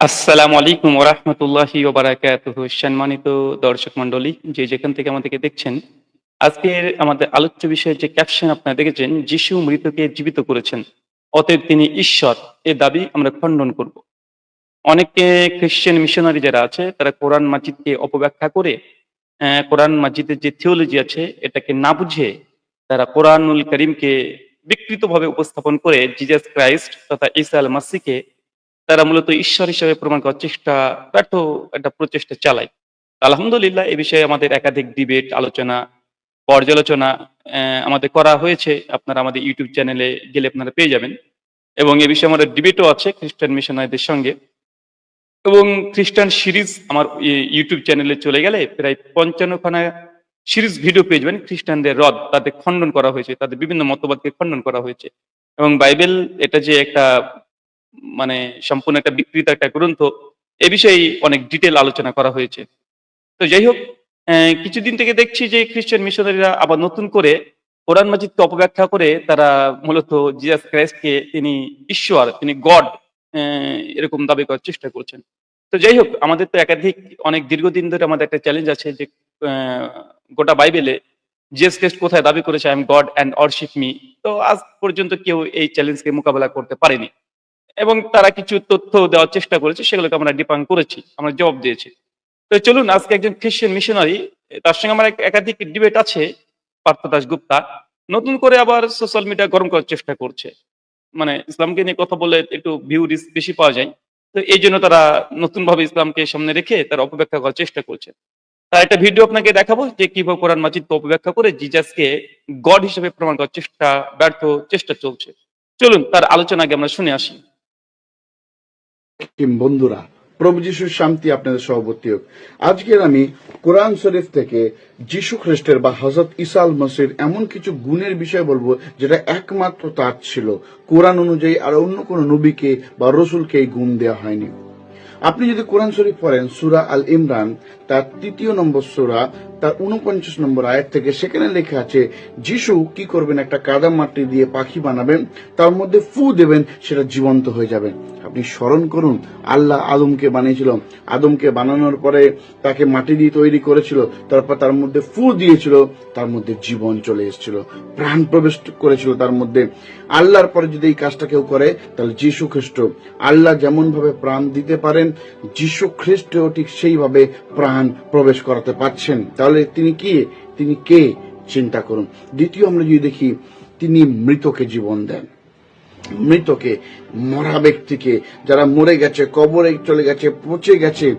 আসসালামু আলাইকুম ওরহমতুল্লাহি ওবারাকাতুহু সম্মানিত দর্শক মণ্ডলী, যে যেখান থেকে আমাদেরকে দেখছেন, আজকের আমাদের আলোচ্য বিষয়ের যে ক্যাপশন আপনারা দেখেছেন, যিশু মৃতকে জীবিত করেছেন। অতএব তিনি ঈশ্বর, এ দাবি আমরা খণ্ডন করব। অনেকে খ্রিশ্চান মিশনারি যারা আছে, তারা কোরআন মাজিদকে অপব্যাখ্যা করে কোরআন মাজিদের যে থিওলজি আছে, এটাকে না বুঝে তারা কোরআনুল করিমকে বিকৃতভাবে উপস্থাপন করে জিজাস ক্রাইস্ট তথা ঈসা আল মাসিকে তারা মূলত ঈশ্বর হিসেবে প্রমাণ করার চেষ্টা ব্যর্থ একটা প্রচেষ্টা চালায়। আলহামদুলিল্লাহ এ বিষয়ে আমাদের একাধিক ডিবেট আলোচনা, পর্যালোচনা আমাদের করা হয়েছে। আপনারা আমাদের ইউটিউব চ্যানেলে গেলে আপনারা পেয়ে যাবেন। এবং এ বিষয়ে আমাদের ডিবেটও আছে খ্রিস্টান মিশনারিদের সঙ্গে। এবং খ্রিস্টান সিরিজ আমার ইউটিউব চ্যানেলে চলে গেলে প্রায় পঞ্চান্নখানা সিরিজ ভিডিও পেয়ে যাবেন খ্রিস্টানদের রদ, তাদের খণ্ডন করা হয়েছে, তাদের বিভিন্ন মতবাদকে খণ্ডন করা হয়েছে। এবং বাইবেল এটা যে একটা মানে সম্পূর্ণ একটা বিকৃত একটা গ্রন্থ, এ বিষয়ে অনেক ডিটেল আলোচনা করা হয়েছে। তো যাই হোক কিছুদিন থেকে দেখছি যে খ্রিস্টান মিশনারিরা আবার নতুন করে কোরআন মাজিদকে অপব্যাখ্যা করে তারা মূলত জিজাস ক্রাইস্টকে তিনি ঈশ্বর, তিনি গড এরকম দাবি করার চেষ্টা করছেন। তো যাই হোক আমাদের তো একাধিক অনেক দীর্ঘদিন ধরে আমাদের একটা চ্যালেঞ্জ আছে যে গোটা বাইবেলে জিএস ক্রাইস্ট কোথায় দাবি করেছে I am God and worship me তো আজ পর্যন্ত কেউ এই চ্যালেঞ্জকে মোকাবেলা করতে পারেনি। এবং তারা কিছু তথ্য দেওয়ার চেষ্টা করেছে, সেগুলোকে আমরা ডিপাং করেছি, আমরা জবাব দিয়েছি। তো চলুন, আজকে একজন খ্রিস্টান মিশনারি তার সঙ্গে আমার একাধিক ডিবেট আছে, পার্থ দাস গুপ্তা। নতুন করে আবার সোশ্যাল মিডিয়া গরম করার চেষ্টা করছে। মানে ইসলামকে নিয়ে কথা বলে একটু ভিউ বেশি পাওয়া যায়। তো এই জন্য তারা নতুন ভাবে ইসলামকে সামনে রেখে তারা অপব্যাখ্যা করার চেষ্টা করছে। তার একটা ভিডিও আপনাকে দেখাবো যে কীভাবে কোরআন মাজিদকে অপব্যাখ্যা করে জিজাসকে গড হিসেবে প্রমাণ করার চেষ্টা, ব্যর্থ চেষ্টা চলছে। চলুন, তার আলোচনা আগে আমরা শুনে আসি। বন্ধুরা, প্রভু যিশুর শান্তি আপনাদের সভাপতি হোক। আজকের আমি কোরআন শরীফ থেকে যিশু খ্রিস্টের বা হজরত ইসাল মসির এমন কিছু গুণের বিষয় বলব, যেটা একমাত্র তার ছিল। কোরআন অনুযায়ী আর অন্য কোনো নবীকে বা রসুলকে এই গুণ দেওয়া হয়নি। আপনি যদি কোরআন শরীফ পড়েন, সুরা আল ইমরান, তার তৃতীয় নম্বর সুরা তার উনপঞ্চাশ নম্বর আয়ের থেকে সেখানে লেখা আছে, যিশু কি করবেন? একটা কাদা মাটি দিয়ে পাখি বানাবেন, তার মধ্যে ফু দেবেন, সেটা জীবন্ত হয়ে যাবে। আপনি স্মরণ করুন, আল্লাহ আদমকে বানিয়েছিল। আদমকে বানানোর পরে তাকে মাটি দিয়ে তৈরি করেছিল, তারপর তার মধ্যে ফু দিয়েছিল, তার মধ্যে জীবন চলে এসেছিল, প্রাণ প্রবেশ করেছিল তার মধ্যে। আল্লাহর পরে যদি এই কাজটা কেউ করে, তাহলে যীশু খ্রিস্ট। আল্লাহ যেমন ভাবে প্রাণ দিতে পারেন, যীশু খ্রিস্টও ঠিক সেইভাবে প্রাণ প্রবেশ করাতে পারছেন। তাহলে তিনি কি? তিনি কে? চিন্তা করুন। দ্বিতীয় আমরা যদি দেখি, তিনি মৃতকে জীবন দেন। মৃতকে, মরা ব্যক্তিকে, যারা মরে গেছে, কবরে চলে গেছে, পচে গেছে,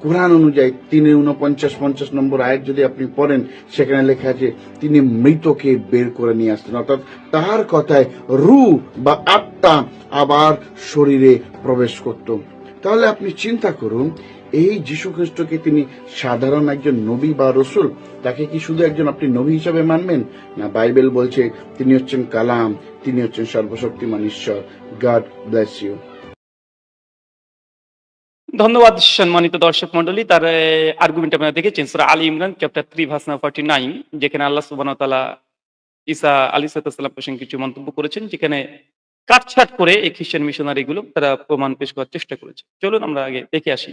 কোরআন অনুযায়ী তিনি উনপঞ্চাশ পঞ্চাশ নম্বর আয়ের যদি আপনি পড়েন, সেখানে লেখা আছে, তিনি মৃতকে বের করে নিয়ে আসতেন। অর্থাৎ তাহার কথায় রু বা আত্মা আবার শরীরে প্রবেশ করত। তাহলে আপনি চিন্তা করুন এই যীশু খ্রিস্টকে তিনি সাধারণ একজন নবী বা রসুল, তাকে কি শুধু একজন আপনি নবী হিসাবে মানবেন? না, বাইবেল বলছে তিনি হচ্ছেন কালাম, তিনি হচ্ছেন সর্বশক্তিমান ঈশ্বর। গড ব্লেস ইউ ধন্যবাদ, সম্মানিত দর্শক মন্ডলী তার আর্গুমেন্ট আপনারা দেখেছেন, সুরা Ali Imran chapter three verse forty nine যেখানে আল্লাহ সুবাহ তালা ঈসা আলী সাল্লাম প্রসঙ্গে কিছু মন্তব্য করেছেন, যেখানে কাটছাট করে এই খ্রিস্টান মিশনারি গুলো তারা প্রমাণ পেশ করার চেষ্টা করেছে। চলুন আমরা আগে দেখে আসি।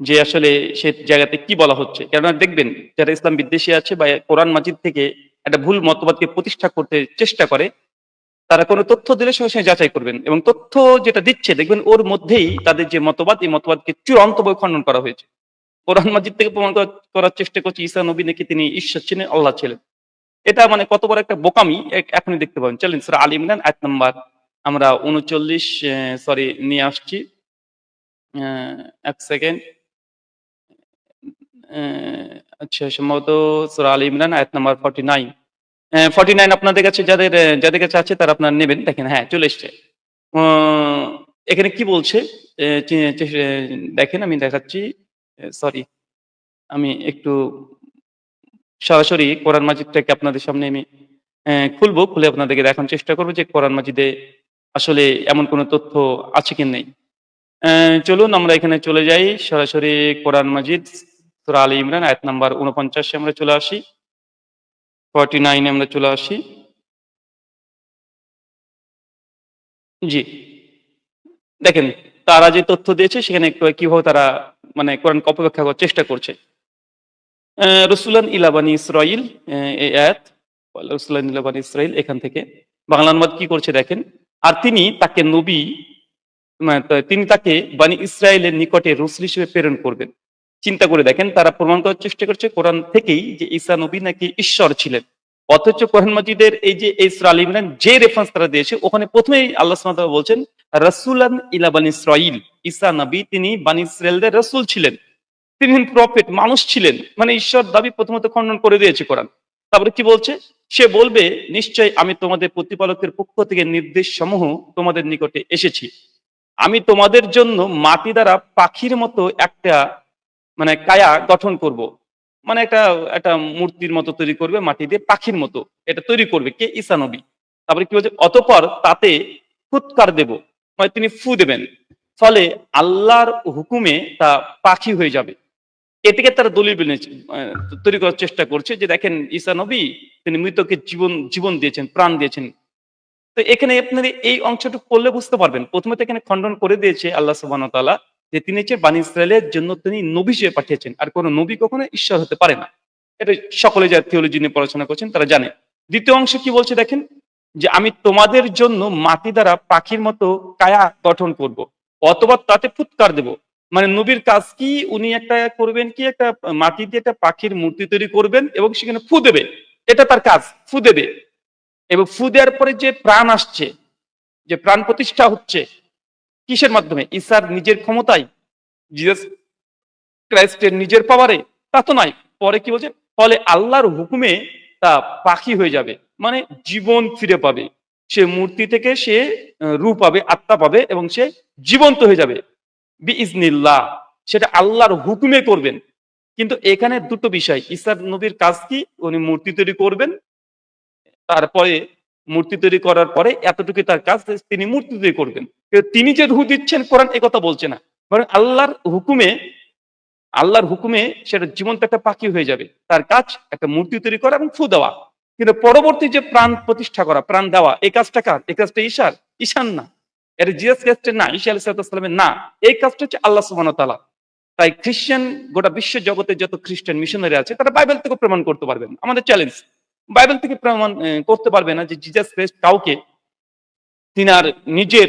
যে আসলে সে জায়গাতে কি বলা হচ্ছে। কেননা দেখবেন, যারা ইসলাম বিদ্বেষী আছে বা কোরআন মাজিদ থেকে একটা ভুল মতবাদকে প্রতিষ্ঠা করতে চেষ্টা করে, তারা কোনো তথ্য দিলে সঙ্গে সঙ্গে যাচাই করবেন। এবং তথ্য যেটা দিচ্ছে, দেখবেন ওর মধ্যেই তাদের যে মতবাদ, এই মতবাদকে চূড়ান্তভাবে খণ্ডন করা হয়েছে। কোরআন মাজিদ থেকে প্রমাণ করার চেষ্টা করছে ঈসা নবী নাকি তিনি ঈশ্বর ছিলেন আল্লাহ ছিলেন। এটা মানে কত বড় একটা বোকামি এখনই দেখতে পাবেন। চলেন স্যার আলী ইমরান এক নম্বর আমরা উনচল্লিশ সরি নিয়ে আসছি। এক সেকেন্ড আচ্ছা সম্ভবত সুরা আলী ইমরান, আয়াত number forty nine forty nine আপনাদের কাছে যাদের যাদের কাছে আছে তারা আপনারা নেবেন। দেখেন হ্যাঁ চলে এসছে। এখানে কি বলছে? দেখেন, আমি দেখাচ্ছি। সরি আমি একটু সরাসরি কোরআন মাজিদটাকে আপনাদের সামনে আমি খুলবো, খুলে আপনাদেরকে দেখানোর চেষ্টা করব যে কোরআন মাজিদে আসলে এমন কোনো তথ্য আছে কি নেই। চলুন, আমরা এখানে চলে যাই সরাসরি কোরআন মাজিদ সুরা আলী ইমরান, আয়াত নাম্বার উনপঞ্চাশে আমরা চলে আসি। ফর্টি নাইনে আমরা চলে আসি। জি। দেখেন, তারা যে তথ্য দিয়েছে, সেখানে কীভাবে তারা মানে কোরআনকে অপব্যাখ্যা করার চেষ্টা করছে। রসুলান ইলাবানি ইসরাইল এই রসুলান ইলাবানি ইসরাইল এখান থেকে। বাংলা অনুবাদ কি করছে দেখেন, আর তিনি তাকে নবী মানে তিনি তাকে বানি ইসরায়েলের নিকটে রসুল হিসেবে প্রেরণ করবেন। চিন্তা করে দেখেন, তারা প্রমাণ করার চেষ্টা করছে কোরআন থেকেই যে ঈসা নবী নাকি ঈশ্বর ছিলেন। অথচ কোরআন মজিদের এই যে ইসরা আলী ইমরান, যে রেফারেন্স তারা দিয়েছে, ওখানে প্রথমেই আল্লাহ তাআলা বলছেন, রাসূলান ইলা বানি ইসরাইল ঈসা নবী, তিনি বানি ইসরায়েলদের রাসূল ছিলেন। তিনি প্রফেট মানুষ ছিলেন। মানে ঈশ্বর দাবি প্রথমত খণ্ডন করে দিয়েছে কোরআন। তারপরে কি বলছে? সে বলবে, নিশ্চয় আমি তোমাদের প্রতিপালকের পক্ষ থেকে নির্দেশ সমূহ তোমাদের নিকটে এসেছি। আমি তোমাদের জন্য মাটি দ্বারা পাখির মতো একটা মানে কায়া গঠন করব। মানে একটা একটা মূর্তির মতো তৈরি করবে, মাটি দিয়ে পাখির মতো এটা তৈরি করবে কে? ঈসা নবী। তারপরে কি বলছে? অতপর তাতে ফুৎকার দেব মানে তিনি ফু দেবেন। ফলে আল্লাহর হুকুমে তা পাখি হয়ে যাবে। এ থেকে তারা দলিল তৈরি করার চেষ্টা করছে যে দেখেন ঈসা নবী, তিনি মৃতকে জীবন জীবন দিয়েছেন, প্রাণ দিয়েছেন। তো এখানে আপনার এই অংশটুকু পড়লে বুঝতে পারবেন। প্রথমে তো এখানে খণ্ডন করে দিয়েছে আল্লাহ সুবাহ যে তিনি হচ্ছে বানি ইসরায়েলের জন্য তিনি নবী হিসেবে পাঠিয়েছেন। আর কোন নবী কখনো ঈশ্বর হতে পারে না। এটা সকলে যারা থিওলজি নিয়ে পড়াশোনা করছেন তারা জানে। দ্বিতীয় অংশ কি বলছে দেখেন? যে আমি তোমাদের জন্য মাটি দ্বারা পাখির মতো কায়া গঠন করব। অথবা তাতে ফুৎকার দেব। মানে নবীর কাজ কি? উনি একটা করবেন কি? একটা মাটি দিয়ে একটা পাখির মূর্তি তৈরি করবেন এবং সেখানে ফু দেবে। এটা তার কাজ, ফু দেবে। এবং ফু দেওয়ার পরে যে প্রাণ আসছে, যে প্রাণ প্রতিষ্ঠা হচ্ছে কিসের মাধ্যমে? ঈসার নিজের ক্ষমতায়? জিসাস ক্রাইস্টের নিজের পাওয়ারে তা তো নাই। পরে কি বলছে? ফলে আল্লাহর হুকুমে তা পাখি হয়ে যাবে মানে জীবন ফিরে পাবে। সে মূর্তি থেকে সে রূপ পাবে, আত্মা পাবে এবং সে জীবন্ত হয়ে যাবে। বি ইজনিল্লাহ সেটা আল্লাহর হুকুমে করবেন। কিন্তু এখানে দুটো বিষয়। ঈসার নবীর কাজ কি? উনি মূর্তি তৈরি করবেন, তারপরে মূর্তি তৈরি করার পরে এতটুকু তার কাজ তিনি মূর্তি তৈরি করবেন। তিনি যে রুহ দিচ্ছেন কোরআন এ কথা বলছে না। বরং আল্লাহর হুকুমে আল্লাহর হুকুমে সেটা জীবন্ত একটা পাখি হয়ে যাবে। তার কাজ একটা মূর্তি তৈরি করা এবং ফু দেওয়া। কিন্তু পরবর্তী যে প্রাণ প্রতিষ্ঠা করা, প্রাণ দেওয়া, এই কাজটা কার? এই কাজটা ঈশার। ঈশান না। এটা জিএস ক্রাইস্টের না, ঈশা আলাইসালামের না। এই কাজটা হচ্ছে আল্লাহ সুবান তালা তাই খ্রিস্টান গোটা বিশ্ব জগতে যত খ্রিস্টান মিশনারি আছে, তারা বাইবেল থেকে প্রমাণ করতে পারবেন আমাদের চ্যালেঞ্জ বাইবেল থেকে প্রমাণ করতে পারবে না যে জিজাস ক্রাইস্ট কাউকে তিনার নিজের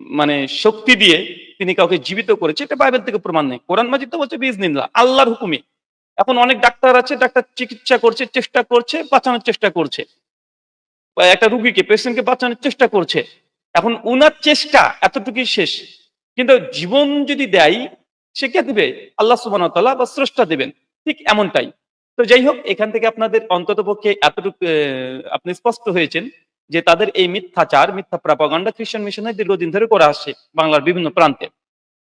মানে শক্তি দিয়ে তিনি কাউকে জীবিত করেছে, এটা বাইবেল থেকে প্রমাণ নেই। কোরআন মাজিদ তো বলছে বিজনিল্লাহ আল্লাহর হুকুমে। এখন অনেক ডাক্তার আছে, ডাক্তার চিকিৎসা করছে, চেষ্টা করছে, বাঁচানোর চেষ্টা করছে। বা একটা রুগীকে, পেশেন্টকে বাঁচানোর চেষ্টা করছে। এখন উনার চেষ্টা এতটুকুই শেষ। কিন্তু জীবন যদি দেয়, সে কে দেবে? আল্লাহ সুবান বা স্রষ্টা দেবেন। ঠিক এমনটাই। তো যাই হোক, এখান থেকে আপনাদের অন্তত পক্ষে এতটুকু আপনি স্পষ্ট হয়েছেন যে তাদের এই মিথ্যাচার, মিথ্যা প্রাপাগান্ডা খ্রিস্টান মিশনে দীর্ঘদিন ধরে করে আসছে বাংলার বিভিন্ন প্রান্তে।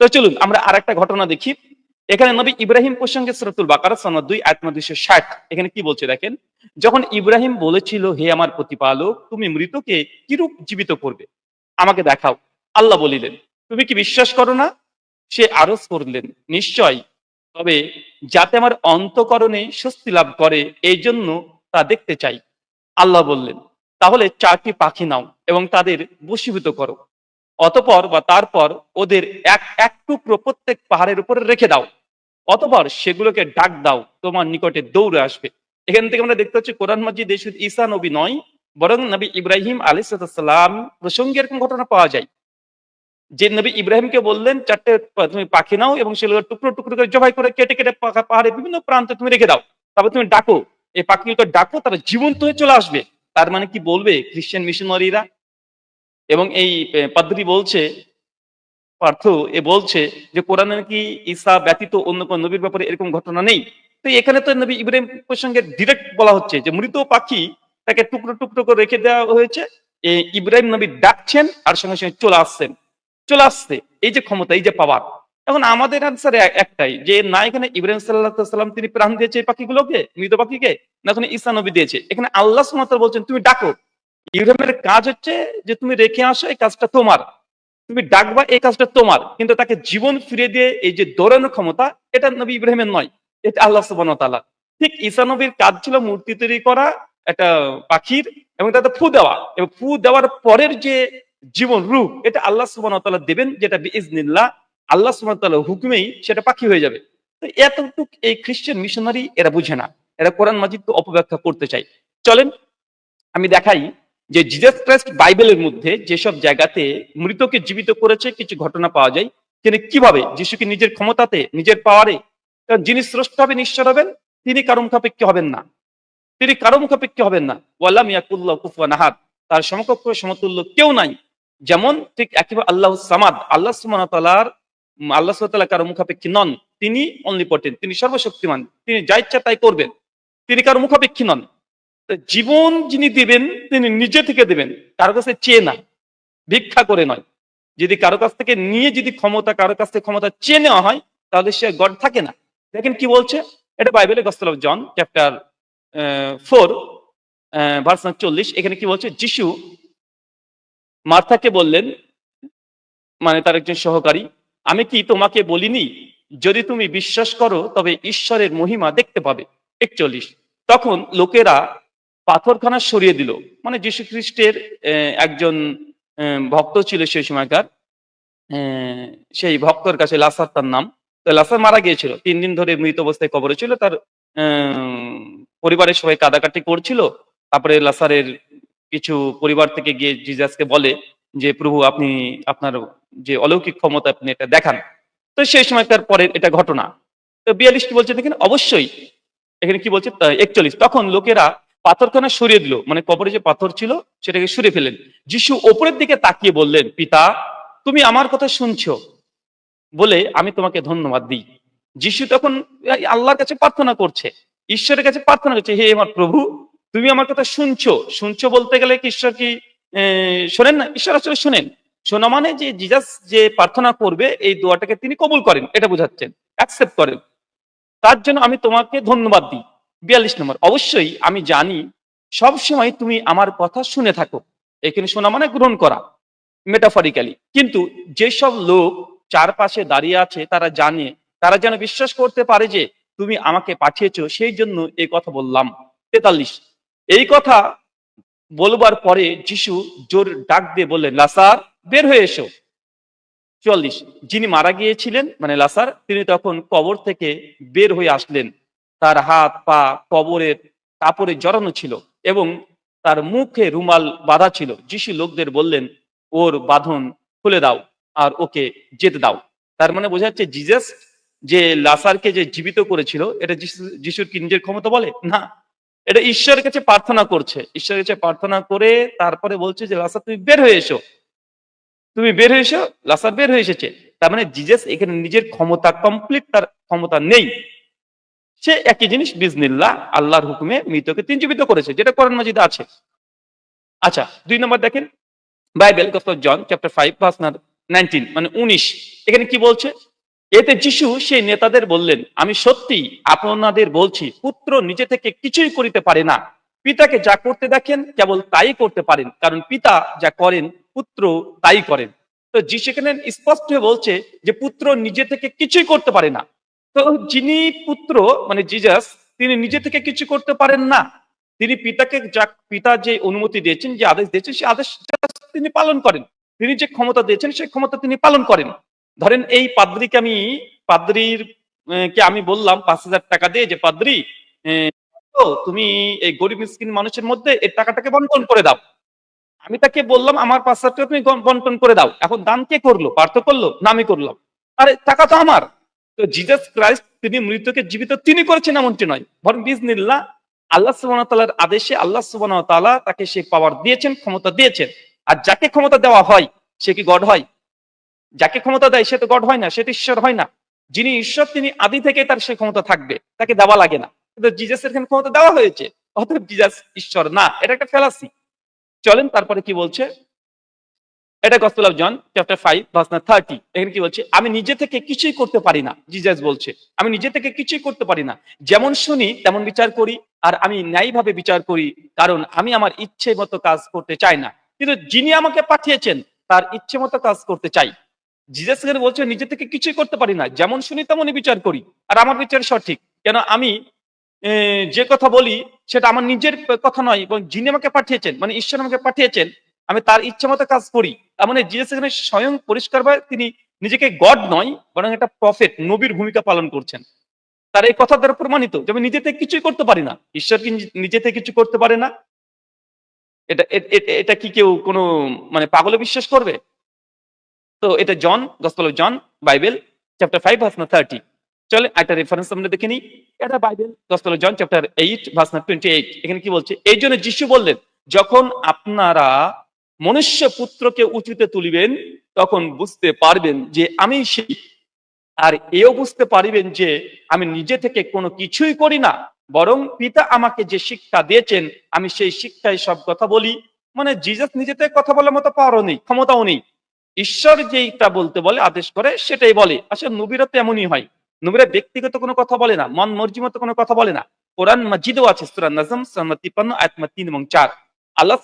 তো চলুন, আমরা আর একটা ঘটনা দেখি। এখানে নবী ইব্রাহিম প্রসঙ্গে সুরাতুল বাকারা, সনদ দুই আত্মা দুইশো ষাট। এখানে কি বলছে দেখেন? যখন ইব্রাহিম বলেছিল, হে আমার প্রতিপালক, তুমি মৃতকে কিরূপ জীবিত করবে? আমাকে দেখাও। আল্লাহ বলিলেন, তুমি কি বিশ্বাস করো না? সে আরজ করলেন, নিশ্চয় তবে যাতে আমার অন্তকরণে স্বস্তি লাভ করে এই জন্য তা দেখতে চাই। আল্লাহ বললেন, তাহলে চারটি পাখি নাও এবং তাদের বশীভূত করো। অতপর বা তারপর ওদের এক এক টুকরো প্রত্যেক পাহাড়ের উপরে রেখে দাও। অতপর সেগুলোকে ডাক দাও, তোমার নিকটে দৌড়ে আসবে। এখান থেকে আমরা দেখতে পাচ্ছি, কোরআন মাজিদ ঈসা নবী নয়, বরং নবী ইব্রাহিম আলিসাল্লাম প্রসঙ্গে এরকম ঘটনা পাওয়া যায়। যে নবী ইব্রাহিমকে বললেন, চারটে তুমি পাখি নাও এবং সেগুলো টুকরো টুকরো করে জবাই করে কেটে কেটে পাহাড়ের বিভিন্ন প্রান্তে তুমি রেখে দাও। তারপর তুমি ডাকো। এই পাখিগুলোকে ডাকো, তারা জীবন্ত হয়ে চলে আসবে। তার মানে কি বলবে খ্রিস্টান মিশনারিরা এবং এই পাদ্রী বলছে, পার্থ এ বলছে যে, কোরআনে নাকি ঈসা ব্যতীত অন্য কোন নবীর ব্যাপারে এরকম ঘটনা নেই? তো এখানে তো নবী ইব্রাহিম প্রসঙ্গে ডিরেক্ট বলা হচ্ছে যে, মৃত পাখি তাকে টুকরো টুকরো করে রেখে দেওয়া হয়েছে। ইব্রাহিম নবী ডাকছেন আর সঙ্গে সঙ্গে চলে আসছেন। চলে আসছে, এই যে ক্ষমতা, এই যে পাওয়ার এখন আমাদের আনসার একটাই, যে না, এখানে ইব্রাহিম সাল্লাহ সাল্লাম তিনি প্রাণ দিয়েছে এই পাখিগুলোকে, মৃত পাখিকে, না এখানে ঈসা নবী দিয়েছে। এখানে আল্লাহ সুমাত বলছেন, তুমি ডাকো। ইব্রাহিমের কাজ হচ্ছে যে তুমি রেখে আসো, এই কাজটা তোমার। তুমি ডাকবা, এই কাজটা তোমার। কিন্তু তাকে জীবন ফিরে দিয়ে এই যে দৌড়ানোর ক্ষমতা, এটা নবী ইব্রাহিমের নয়, এটা আল্লাহ সুবান ঠিক ঈসা নবীর কাজ ছিল মূর্তি তৈরি করা, একটা পাখির, এবং তাতে ফু দেওয়া। এবং ফু দেওয়ার পরের যে জীবন রূপ এটা আল্লাহ সুবান দেবেন, যেটা ইজনিল্লাহ আল্লাহ সুবান হুকুমেই সেটা পাখি হয়ে যাবে। তো এতটুক এই খ্রিস্টান মিশনারি এরা বুঝে না। এরা কোরআন মাজিদ তো অপব্যাখ্যা করতে চায়। চলেন, আমি দেখাই যে জিজাস ক্রাইস্ট বাইবেলের মধ্যে যেসব জায়গাতে মৃতকে জীবিত করেছে, কিছু ঘটনা পাওয়া যায়। তিনি কীভাবে? যিশুকে নিজের ক্ষমতাতে, নিজের পাওয়ারে যিনি স্রষ্ট হবেন, ঈশ্বর হবেন, তিনি কারও মুখাপেক্ষী হবেন না। তিনি কারও মুখাপেক্ষী হবেন না। ওয়াল্লাম ইয়াকুল্লাহ কুফুয়ান আহাদ। তার সমকক্ষ সমতুল্য কেউ নাই। যেমন ঠিক একেবারে আল্লাহ সামাদ, আল্লাহ ওয়া আল্লাহ তাআলা কারও মুখাপেক্ষী নন। তিনি অনলি পটেন তিনি সর্বশক্তিমান, তিনি যা ইচ্ছা তাই করবেন। তিনি কারও মুখাপেক্ষী নন। জীবন যিনি দিবেন, তিনি নিজে থেকে দেবেন, কারও কাছে চেয়ে না, ভিক্ষা করে নয়। যদি কারও কাছ থেকে নিয়ে যদি ক্ষমতা, কারও কাছ থেকে ক্ষমতা চেয়ে নেওয়া হয়, তাহলে সে গড থাকে না। দেখেন কি বলছে? এটা বাইবেলের gospel of John chapter four verse চল্লিশ। এখানে কি বলছে? যিশু মার্থাকে বললেন মানে তার একজন সহকারী, আমি কি তোমাকে বলিনি? যদি তুমি বিশ্বাস করো, তবে ঈশ্বরের মহিমা দেখতে পাবে। একচল্লিশ। তখন লোকেরা পাথরখানা সরিয়ে দিল। মানে যীশু খ্রিস্টের একজন ভক্ত ছিল সেই সময়কার। সেই ভক্তর কাছে লাসার তার নাম। তো লাসার মারা গিয়েছিল। তিন দিন ধরে মৃত অবস্থায় কবরে ছিল। তার পরিবারের সবাই কাদাকাটি করছিল। তারপরে লাসারের কিছু পরিবার থেকে গিয়ে জিজাসকে বলে যে, প্রভু, আপনি আপনার যে অলৌকিক ক্ষমতা আপনি এটা দেখান। তো সেই সময়কার পরের এটা ঘটনা। তো বিয়াল্লিশ কি বলছে দেখেন? অবশ্যই। এখানে কি বলছে? একচল্লিশ। তখন লোকেরা পাথরখানা সরিয়ে দিল। মানে কবরে যে পাথর ছিল, সেটাকে সরিয়ে ফেলেন যিশু ওপরের দিকে তাকিয়ে বললেন, পিতা, তুমি আমার কথা শুনছো। বলে, আমি তোমাকে ধন্যবাদ দিই। যিশু তখন আল্লাহর কাছে প্রার্থনা করছে। ঈশ্বরের কাছে প্রার্থনা করছে, হে আমার প্রভু তুমি আমার কথা শুনছো। শুনছো বলতে গেলে কি ঈশ্বর কি শোনেন না? ঈশ্বর আসলে শোনেন। শোনা মানে যে জিজাস যে প্রার্থনা করবে, এই দোয়াটাকে তিনি কবুল করেন, এটা বোঝাচ্ছেন। অ্যাকসেপ্ট করেন। তার জন্য আমি তোমাকে ধন্যবাদ দিই। বিয়াল্লিশ নম্বর, অবশ্যই আমি জানি সব সময় তুমি আমার কথা শুনে থাকো। এখানে শোনা মানে গ্রহণ করা মেটাফরিক্যালি কিন্তু যেসব লোক চারপাশে দাঁড়িয়ে আছে, তারা জানে, তারা যেন বিশ্বাস করতে পারে যে তুমি আমাকে পাঠিয়েছো, সেই জন্য এই কথা বললাম। তেতাল্লিশ এই কথা বলবার পরে যিশু জোর ডাক দিয়ে বললেন, লাসার, বের হয়ে এসো। চল্লিশ যিনি মারা গিয়েছিলেন মানে লাসার, তিনি তখন কবর থেকে বের হয়ে আসলেন। তার হাত, পা কবরের কাপড়ে জড়ানো ছিল এবং তার মুখে রুমাল বাঁধা ছিল। যিশু লোকদের বললেন, ওর বাঁধন খুলে দাও আর ওকে যেতে দাও। তার মানে বোঝা যাচ্ছে, জিজাস যে লাসারকে যে জীবিত করেছিল, এটা যিশু- যিশুর কি নিজের ক্ষমতা বলে? না। এটা ঈশ্বরের কাছে প্রার্থনা করছে। ঈশ্বরের কাছে প্রার্থনা করে তারপরে বলছে যে, লাসার, তুমি বের হয়ে এসো। তুমি বের হয়ে এসো, লাসার বের হয়ে এসেছে। তার মানে জিজাস এখানে নিজের ক্ষমতা কমপ্লিট তার ক্ষমতা নেই। সে একই জিনিস বিজনিল্লাহ আল্লাহর হুকুমে মৃতকে তিন জীবিত করেছে, যেটা কোরআন মাজিদে আছে। আচ্ছা দুই নম্বর দেখেন, Bible gospel John chapter five verse nineteen মানে উনিশ। এখানে কি বলছে? এতে যিশু সেই নেতাদের বললেন, আমি সত্যি আপনাদের বলছি, পুত্র নিজে থেকে কিছুই করিতে পারে না। পিতাকে যা করতে দেখেন, কেবল তাই করতে পারেন, কারণ পিতা যা করেন, পুত্র তাই করেন। তো যিশু এখানে স্পষ্ট হয়ে বলছে যে, পুত্র নিজে থেকে কিছুই করতে পারে না। তো যিনি পুত্র মানে জিজাস, তিনি নিজে থেকে কিছু করতে পারেন না। তিনি পিতাকে যা, পিতা যে অনুমতি দিয়েছেন, যে আদেশ দিয়েছেন সেই আদেশ তিনি পালন করেন। তিনি যে ক্ষমতা দিয়েছেন সেই ক্ষমতা তিনি পালন করেন। ধরেন এই পাদ্রিকে আমি, পাদ্রির কে আমি বললাম পাঁচ হাজার টাকা দিয়ে যে, পাদ্রি তুমি এই গরিব মিসকিন মানুষের মধ্যে এই টাকাটাকে বন্টন করে দাও। আমি তাকে বললাম, আমার পাঁচ হাজার টাকা তুমি বন্টন করে দাও। এখন দান কে করল? পার্থ করল না আমি করলাম? আরে, টাকা তো আমার। তো জিজাস ক্রাইস্ট, তিনি মৃতকে জীবিত, তিনি করেছেন এমনটি নয়। বরং বিজনিল্লাহ আল্লাহ সুবহানাহু ওয়া তাআলার আদেশে আল্লাহ সুবহানাহু ওয়া তাআলা তাকে সে পাওয়ার দিয়েছেন, ক্ষমতা দিয়েছেন। আর যাকে ক্ষমতা দেওয়া হয়, সে কি গড হয়? যাকে ক্ষমতা দেয় সে তো গড হয় না, সে তো ঈশ্বর হয় না। যিনি ঈশ্বর, তিনি আদি থেকে তার সে ক্ষমতা থাকবে, তাকে দেওয়া লাগে না। কিন্তু জিজাসের এখানে ক্ষমতা দেওয়া হয়েছে, অতএব জিজাস ঈশ্বর না, এটা একটা ফেলাসি চলেন, তারপরে কি বলছে? এটা gospel of John chapter five verse thirty এখানে কি বলছে? আমি নিজে থেকে কিছুই করতে পারি না জিজাস বলছে। আমি নিজে থেকে কিছুই করতে পারি না। যেমন শুনি, তেমন বিচার করি, আর আমি ন্যায়ভাবে বিচার করি, কারণ আমি আমার ইচ্ছে মতো কাজ করতে চাই না। কিন্তু যিনি আমাকে পাঠিয়েছেন, তার ইচ্ছে মতো কাজ করতে চাই। জিজাস বলছে, নিজে থেকে কিছুই করতে পারি না। যেমন শুনি, তেমনই বিচার করি। আর আমার বিচার সঠিক। কেন আমি যে কথা বলি, সেটা আমার নিজের কথা নয় এবং যিনি আমাকে পাঠিয়েছেন মানে ঈশ্বর আমাকে পাঠিয়েছেন, আমি তার ইচ্ছা মতো কাজ করি। তার মানে জিজাস এখানে স্বয়ং পরিষ্কারভাবে তিনি নিজেকে গড নয়, বরং একটা প্রফেট নবীর ভূমিকা পালন করছেন। তার এই কথা দ্বারা প্রমাণিত যে আমি নিজে থেকে কিছুই করতে পারি না। ঈশ্বর কি নিজ- থেকে কিছু করতে পারে না? এটা এটা কি কেউ কোনো মানে পাগলে বিশ্বাস করবে? তো এটা John gospel John Bible chapter five verse thirty চলে, একটা রেফারেন্স আমরা দেখে নিই। এটা Bible gospel John chapter eight verse twenty eight এখানে কি বলছে? এই জন্য যিশু বললেন, যখন আপনারা মনুষ্য পুত্রকে উঁচুতে তুলিবেন, তখন বুঝতে পারবেন যে আমি সেই। আর এও বুঝতে পারিবেন যে আমি নিজে থেকে কোনো কিছুই করি না, বরং পিতা আমাকে যে শিক্ষা দিয়েছেন, আমি সেই শিক্ষায় সব কথা বলি। মানে জিজাস নিজে থেকে কথা বলার মতো পাওয়ারও নেই, ক্ষমতাও নেই। ঈশ্বর যেইটা বলতে বলে, আদেশ করে, সেটাই বলে। আসলে নবীরা তো এমনই হয়। নবীরা ব্যক্তিগত কোনো কথা বলে না, মন মর্জি মতো কোনো কথা বলে না। কোরআন মসজিদও আছে, সুরা নাজম সাল্লাম তিপ্পান্ন আয়াতমা তিন এবং চার। আল্লাহ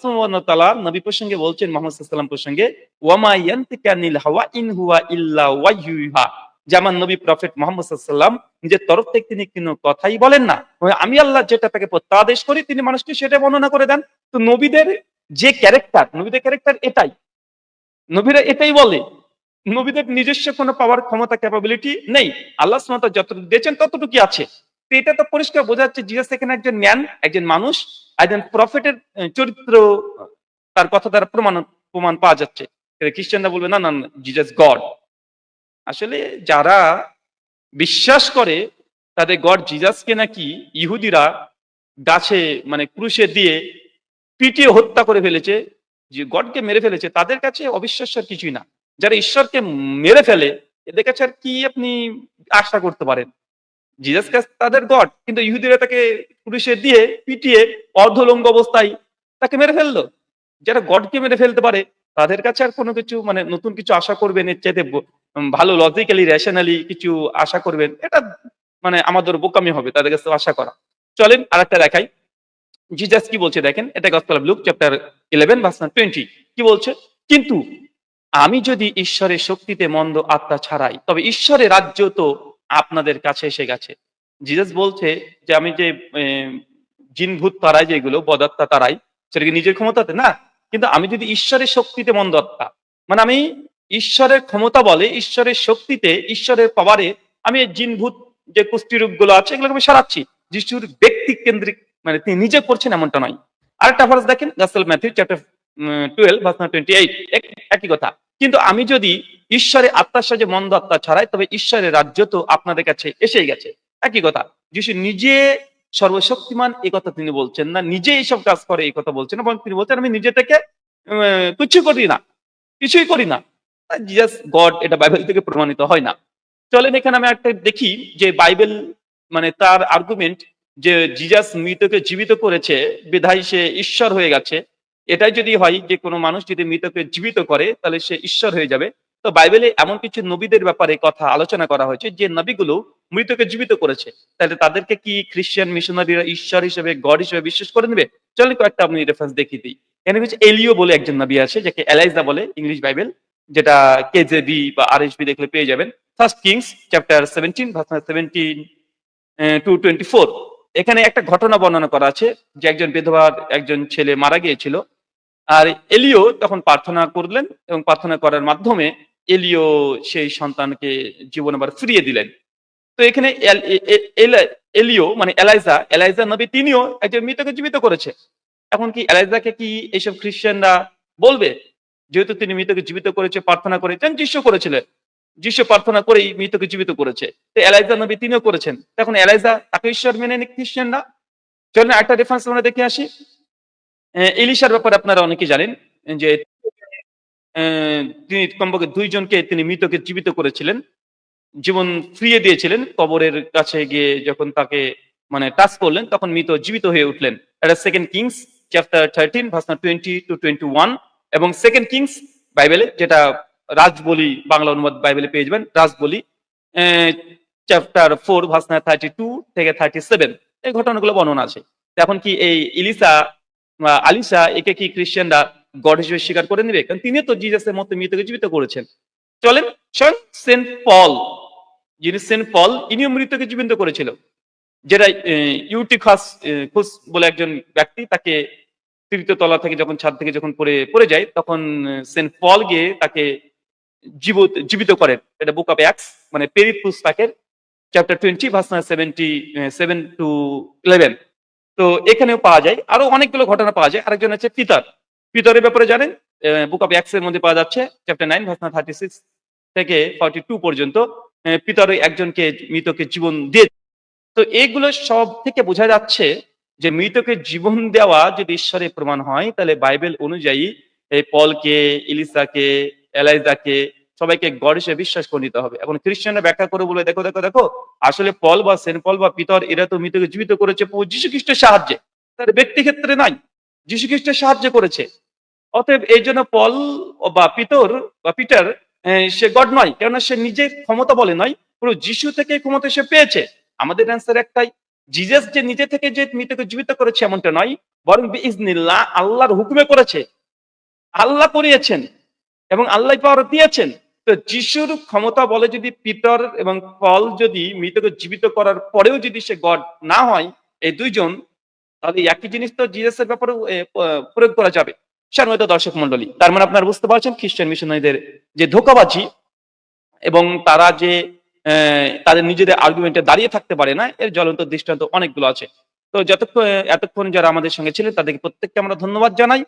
নবী প্রসঙ্গে বলছেন সাল্লাম প্রসঙ্গে, ওয়ামা ইয়ান্তিকা আনিল হাওয়া ইন হুয়া ইল্লা ওয়াহয়ুহা যেমন নবী প্রফেট মোহাম্মদ সাল্লাম নিজের তরফ থেকে তিনি কোনো কথাই বলেন না। আমি আল্লাহ যেটা তাকে প্রত্যাদেশ করি, তিনি মানুষকে সেটা বর্ণনা করে দেন। তো নবীদের যে ক্যারেক্টার, নবীদের ক্যারেক্টার এটাই। নবীরা এটাই বলে, নবীদের নিজস্ব কোনো পাওয়ার ক্ষমতা ক্যাপাবিলিটি নেই। আল্লাহ তাআলা যতটুকু দিয়েছেন ততটুকুই আছে। তো এটা তো পরিষ্কার বোঝা যাচ্ছে জিজাস এখানে একজন ম্যান একজন মানুষ, একজন প্রফেটের চরিত্র, তার কথা দ্বারা প্রমাণ প্রমাণ পাওয়া যাচ্ছে। খ্রিস্টানরা বলবে, না না জিজাস গড আসলে যারা বিশ্বাস করে, তাদের গড জিজাসকে নাকি ইহুদিরা গাছে মানে ক্রুশে দিয়ে পিটিয়ে হত্যা করে ফেলেছে যে গডকে মেরে ফেলেছে, তাদের কাছে অবিশ্বাস্যের কিছুই না। যারা ঈশ্বরকে মেরে ফেলে, এদের কাছে আর কি আপনি আশা করতে পারেন? জিজাস তাদের গড, কিন্তু ইহুদিরা তাকে পুলিশে দিয়ে পিটিয়ে অর্ধলঙ্গ অবস্থায় তাকে মেরে ফেলল। যারা গডকে মেরে ফেলতে পারে, তাদের কাছে আর কোনো কিছু মানে নতুন কিছু আশা করবেন, এর চাইতে ভালো লজিক্যালি রেশনালি কিছু আশা করবেন, এটা মানে আমাদের বোকামি হবে, তাদের কাছে আশা করা। চলেন আর একটা দেখাই। জিজাস কি বলছে দেখেন? এটা gospel Luke chapter eleven verse twenty কি বলছে? কিন্তু আমি যদি ঈশ্বরের শক্তিতে মন্দ আত্মা ছাড়াই, তবে ঈশ্বরের রাজ্য তো আপনাদের কাছে এসে গেছে। জিজাস বলছে যে আমি যে জিনভূত তারাই যেগুলো বদাত্মা তারাই, সেটা নিজের ক্ষমতাতে? না। কিন্তু আমি যদি ঈশ্বরের শক্তিতে মন্দ আত্মা মানে আমি ঈশ্বরের ক্ষমতা বলে, ঈশ্বরের শক্তিতে, ঈশ্বরের পাওয়ারে আমি জিনভূত যে কুষ্টি গুলো আছে, এগুলোকে আমি সারাচ্ছি। যিশুর ব্যক্তি কেন্দ্রিক মানে তিনি নিজে করছেন এমনটা নয়। আরেকটা ভার্স দেখেন gospel Matthew chapter twelve verse twenty eight একই কথা। কিন্তু আমি যদি ঈশ্বরের আত্মার সাহায্যে মন্দ আত্মা ছাড়াই, তবে ঈশ্বরের রাজ্য তো আপনাদের কাছে এসেই গেছে। একই কথা। যিশু নিজে সর্বশক্তিমান, এই কথা তিনি বলছেন না। নিজে এইসব কাজ করে, এই কথা বলছেন এবং তিনি বলছেন, আমি নিজে থেকে কিছু করি না। কিছুই করি না। জিজাস গড এটা বাইবেল থেকে প্রমাণিত হয় না। চলেন এখানে আমি একটা দেখি যে বাইবেল মানে তার আর্গুমেন্ট যে জিজাস মৃতকে জীবিত করেছে, বিধায় সে ঈশ্বর হয়ে গেছে। এটাই যদি হয় যে কোনো মানুষ যদি মৃতকে জীবিত করে, তাহলে সে ঈশ্বর হয়ে যাবে। তো বাইবেলে এমন কিছু নবীদের ব্যাপারে কথা আলোচনা করা হয়েছে যে নবীগুলো মৃতকে জীবিত করেছে। তাহলে তাদেরকে কি খ্রিস্টান মিশনারিরা ঈশ্বর হিসেবে, গড হিসেবে বিশ্বাস করে নেবে? চলেন কয়েকটা আপনি রেফারেন্স দেখিয়ে দিই। এখানে হচ্ছে এলিও বলে একজন নবী আছে, যাকে এলাইজা বলে ইংলিশ বাইবেল, যেটা কেজেবি বা আরএসবি দেখলে পেয়ে যাবেন। First Kings chapter seventeen verse seventeen to twenty four এখানে একটা ঘটনা বর্ণনা করা আছে যে একজন বিধবার একজন ছেলে মারা গিয়েছিল আর এলিও তখন প্রার্থনা করলেন এবং প্রার্থনা করার মাধ্যমে এলিও সেই সন্তানকে জীবন আবার ফিরিয়ে দিলেন। তো এখানে এলিও মানে এলাইজা এলাইজা নবী তিনিও একজন মৃতকে জীবিত করেছে। এখন কি এলাইজাকে কি এইসব খ্রিস্টানরা বলবে? যেহেতু তিনি মৃতকে জীবিত করেছে, প্রার্থনা করেছেন যিশু করেছিলেন। যিশু প্রার্থনা করেই মৃতকে জীবিত করেছে। তো এলাইজা নবী তিনিও করেছেন। তখন এলাইজা তাকে ঈশ্বর মেনে নি খ্রিস্টানরা। চলুন একটা রেফারেন্স আমরা দেখে আসি। ইলিশার ব্যাপারে আপনারা অনেকে জানেন যে তিনি কমপক্ষে দুইজনকে তিনি মৃতকে জীবিত করেছিলেন। জীবন ফিরিয়ে দিয়েছিলেন কবরের কাছে গিয়ে যখন তাকে মানে টাচ করলেন, তখন মৃত জীবিত হয়ে উঠলেন। এটা সেকেন্ড কিংস চ্যাপ্টার থার্টিন ভার্সনা টোয়েন্টি টু টোয়েন্টি ওয়ান এবং সেকেন্ড কিংস বাইবেলে যেটা রাজবলি বাংলা অনুবাদ বাইবেলে পেয়ে যাবেন। রাজবলি চ্যাপ্টার ফোর ভার্সনা থার্টি টু থেকে থার্টি সেভেন এই ঘটনাগুলো বর্ণনা আছে। এখন কি এই ইলিসা আলিসা একে কি খ্রিস্টানরা গড হিসেবে স্বীকার করে নেবে? কারণ তিনি তো জিজাসের মতো মৃতকে জীবিত করেছেন। চলেন, স্বয়ং সেন্ট পল, যিনি সেন্ট পল, ইনিও মৃতকে জীবিত করেছিল। যেটা ইউটিখাস খুস বলে একজন ব্যক্তি তাকে তৃতীয় তলা থেকে যখন ছাদ থেকে যখন পড়ে পড়ে যায়, তখন সেন্ট পল গিয়ে তাকে জীবিত জীবিত করেন। এটা বুক অফ অ্যাক্স মানে পেরিত পুস্তকের chapter twenty verse seventy seven to eleven তো এখানেও পাওয়া যায়। আরও অনেকগুলো ঘটনা পাওয়া যায়। আরেকজন হচ্ছে পিতার। পিতরের ব্যাপারে জানেন? বুক অফ অ্যাক্স এর মধ্যে পাওয়া যাচ্ছে chapter nine verse thirty six থেকে ফর্টি টু পর্যন্ত পিতর একজনকে মৃতকে জীবন দিয়ে তো এইগুলো সব থেকে বোঝা যাচ্ছে যে মৃতকে জীবন দেওয়া যদি ঈশ্বরের প্রমাণ হয়, তাহলে বাইবেল অনুযায়ী, এই পলকে, ইলিসাকে, এলাইজাকে সবাইকে গড হিসেবে বিশ্বাস করে নিতে হবে। এখন খ্রিস্টানরা ব্যাখ্যা করে বলে দেখো দেখো দেখো, আসলে পল বা সেন্ট পল বা পিতর, এরা তো মৃতকে জীবিত করেছে যীশু খ্রিস্টের সাহায্যে। তার ব্যক্তি ক্ষেত্রে নাই। যীশু খ্রিস্টের সাহায্য করেছে। অতএব এই জন্য পল বা পিতর বা পিটার সে গড নয়, কেননা সে নিজের ক্ষমতা বলে নয়। পুরো যিশু থেকে ক্ষমতা সে পেয়েছে। আমাদের অ্যান্সার একটাই, জিজাস যে নিজে থেকে যে মৃতকে জীবিত করেছে এমনটা নয়, বরং আল্লাহর হুকুমে করেছে। আল্লাহ করিয়েছেন এবং আল্লাহ পাওয়ার দিয়েছেন। তো যিশুর ক্ষমতা বলে যদি পিতর এবং পল যদি মৃতকে জীবিত করার পরেও যদি সে গড না হয়, এই দুইজন, তাহলে একই জিনিস তো জিজাসের ব্যাপারে প্রয়োগ করা যাবে। সম্মানিত দর্শক মন্ডলী তার মানে আপনারা বুঝতে পারছেন খ্রিস্টান মিশনারিদের যে ধোকাবাজি এবং তারা যে তাদের নিজেদের আর্গুমেন্টে দাঁড়িয়ে থাকতে পারে না, এর জ্বলন্ত দৃষ্টান্ত অনেকগুলো আছে। তো যতক্ষণ, এতক্ষণ যারা আমাদের সঙ্গে ছিলেন, তাদেরকে প্রত্যেককে আমরা ধন্যবাদ জানাই।